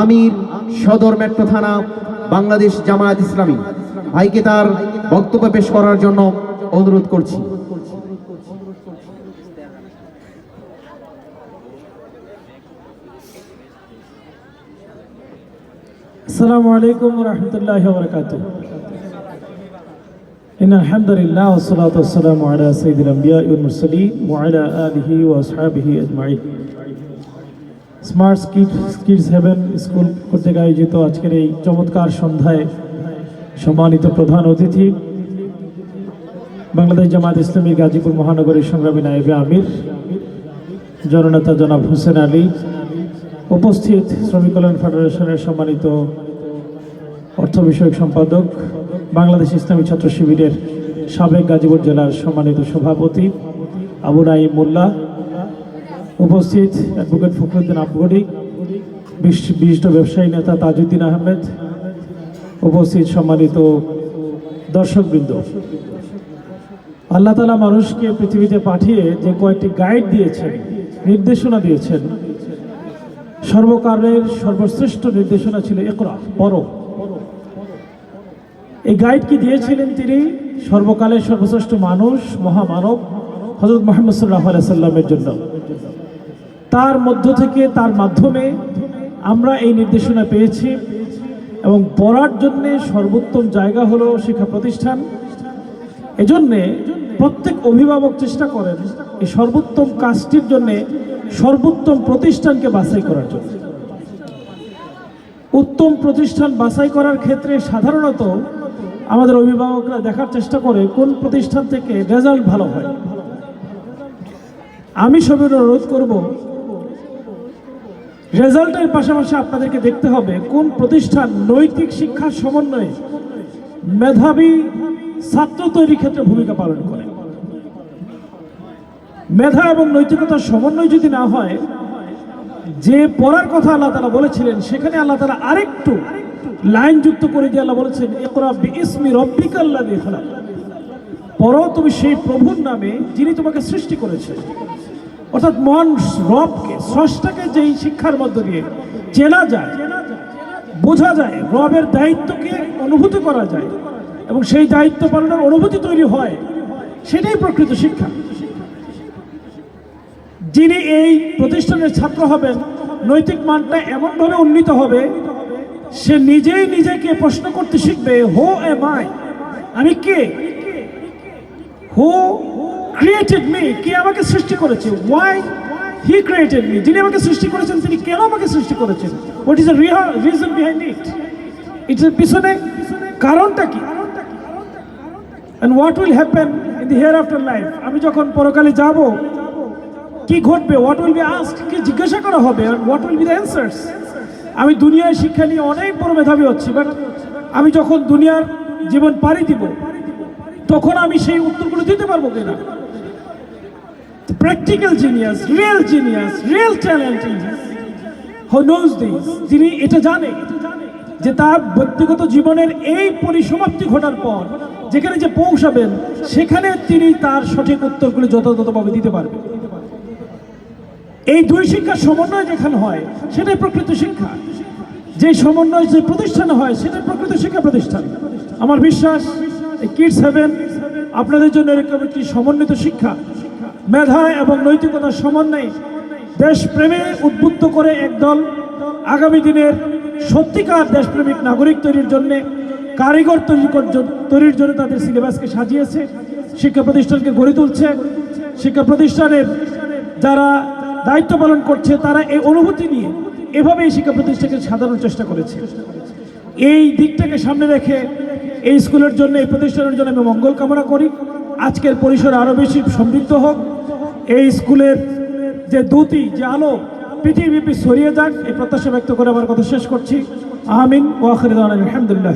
আমির সদর মেট্রো থানা বাংলাদেশ জামায়াত ইসলামী ভাইকে তার বক্তব্য পেশ করার জন্য অনুরোধ করছি السلام عليكم ورحمة الله وبركاته إن الحمد لله والصلاة والسلام على سيد الأنبياء والمرسلين وعلى آله وأصحابه أجمعين স্মার্ট কিডস হেভেন স্কুল কর্তৃক আয়োজিত আজকের এই চমৎকার সন্ধ্যায় সম্মানিত প্রধান অতিথি, বাংলাদেশ জামাত ইসলামী গাজীপুর মহানগরীর সংগ্রামী নায়েবে আমির, জননেতা জনাব হোসেন আলী, উপস্থিত শ্রমিক কল্যাণ ফেডারেশনের সম্মানিত অর্থ বিষয়ক সম্পাদক, বাংলাদেশ ইসলামী ছাত্র শিবিরের সাবেক গাজীপুর জেলার সম্মানিত সভাপতি আবু নাইম মোল্লা উপস্থিত অ্যাডভোকেট ফখরুদ্দিন আবগড়ি বিশিষ্ট ব্যবসায়ী নেতা তাজউদ্দিন আহমেদ, উপস্থিত সম্মানিত দর্শকবৃন্দ। আল্লাহ তালা মানুষকে পৃথিবীতে পাঠিয়ে যে কয়েকটি গাইড দিয়েছেন, নির্দেশনা দিয়েছেন, সর্বকালের সর্বশ্রেষ্ঠ নির্দেশনা ছিল একরা পড়ো এই গাইড কি দিয়েছিলেন তিনি? সর্বকালের সর্বশ্রেষ্ঠ মানুষ, মহামানব হজরত মোহাম্মদ সাল্লাহ সাল্লামের জন্য। তার মধ্য থেকে, তার মাধ্যমে আমরা এই নির্দেশনা পেয়েছি এবং পড়ার জন্যে সর্বোত্তম জায়গা হলো শিক্ষা প্রতিষ্ঠান। এজন্যে প্রত্যেক অভিভাবক চেষ্টা করেন এই সর্বোত্তম কাজটির জন্যে সর্বোত্তম প্রতিষ্ঠানকে বাছাই করার জন্য। উত্তম প্রতিষ্ঠান বাছাই করার ক্ষেত্রে সাধারণত আমাদের অভিভাবকরা দেখার চেষ্টা করে কোন প্রতিষ্ঠান থেকে রেজাল্ট ভালো হয়। আমি সবের অনুরোধ করব রেজাল্টের পাশাপাশি আপনাদেরকে দেখতে হবে কোন প্রতিষ্ঠান নৈতিক শিক্ষার সমন্বয়ে মেধাবী ছাত্র তৈরির ক্ষেত্রে ভূমিকা পালন করে। মেধা এবং নৈতিকতার সমন্বয় যদি না হয়, যে পড়ার কথা আল্লাহ তালা বলেছিলেন, সেখানে আল্লাহ তালা আরেকটু লাইন যুক্ত করে দিয়ে আল্লাহ বলেছেন ইসমি রব্বিকাল্লা দিয়ে পড়ো তুমি সেই প্রভুর নামে যিনি তোমাকে সৃষ্টি করেছেন। অর্থাৎ মন রবকে, স্রষ্টাকে যেই শিক্ষার মধ্য দিয়ে চেনা যায়, বোঝা যায়, রবের দায়িত্বকে অনুভূতি করা যায় এবং সেই দায়িত্ব পালনের অনুভূতি তৈরি হয়, সেটাই প্রকৃত শিক্ষা। যিনি এই প্রতিষ্ঠানের ছাত্র হবেন, নৈতিক মানটা এমনভাবে উন্নীত হবে, সে নিজেই নিজেকে প্রশ্ন করতে শিখবে, হো এম আই আমি কে? হু ক্রিয়েটেড মি কে আমাকে সৃষ্টি করেছে? ওয়াই হি ক্রিয়েটেড মি যিনি আমাকে সৃষ্টি করেছেন, তিনি কেন আমাকে সৃষ্টি করেছেন? What is reason behind it it's পিছনে কারণটা কি? And what will happen in the hereafter life আমি যখন পরকালে যাব, কি ঘটবে? হোয়াট উইল বি আস্ক কি জিজ্ঞাসা করা হবে? What will be the answers আমি দুনিয়ার শিক্ষা নিয়ে অনেক বড় মেধাবী হচ্ছি বাট আমি যখন দুনিয়ার জীবন পাড়ি দিব, তখন আমি সেই উত্তরগুলো দিতে পারব কিনা? Practical genius real genius real talent who knows this যিনি এটা জানে যে তার ব্যক্তিগত জীবনের এই পরিসমাপ্তি ঘটার পর যেখানে যে পৌঁছাবেন, সেখানে তিনি তার সঠিক উত্তরগুলি যথাযথভাবে দিতে পারবেন। এই দুই শিক্ষার সমন্বয় যেখানে হয়, সেটাই প্রকৃত শিক্ষা। যে সমন্বয়, যে প্রতিষ্ঠানে হয়, সেটাই প্রকৃত শিক্ষা প্রতিষ্ঠান। আমার বিশ্বাস কিডস হেভেন আপনাদের জন্য এরকম একটি সমন্বিত শিক্ষা মেধা এবং নৈতিকতার সমন্বয়ে দেশপ্রেমে উদ্বুদ্ধ করে একদল আগামী দিনের সত্যিকার দেশপ্রেমিক নাগরিক তৈরির জন্যে কারিগর তৈরি তৈরির জন্য তাদের সিলেবাসকে সাজিয়েছে, শিক্ষা প্রতিষ্ঠানকে গড়ে তুলছে। শিক্ষা প্রতিষ্ঠানের যারা দায়িত্ব পালন করছে, তারা এই অনুভূতি নিয়ে এভাবে এই শিক্ষা প্রতিষ্ঠানকে সাজানোর চেষ্টা করেছে। এই দিকটাকে সামনে রেখে এই স্কুলের জন্য, এই প্রতিষ্ঠানের জন্য আমি মঙ্গল কামনা করি। আজকের পরিসর আরও বেশি সমৃদ্ধ হোক। এই স্কুলের যে দ্যুতি যে আলো পৃথিবীব্যাপী ছড়িয়ে যাক, এই প্রত্যাশা ব্যক্ত করে আমার কথা শেষ করছি। আমিন। ওয়াখরিদান আলহামদুলিল্লাহ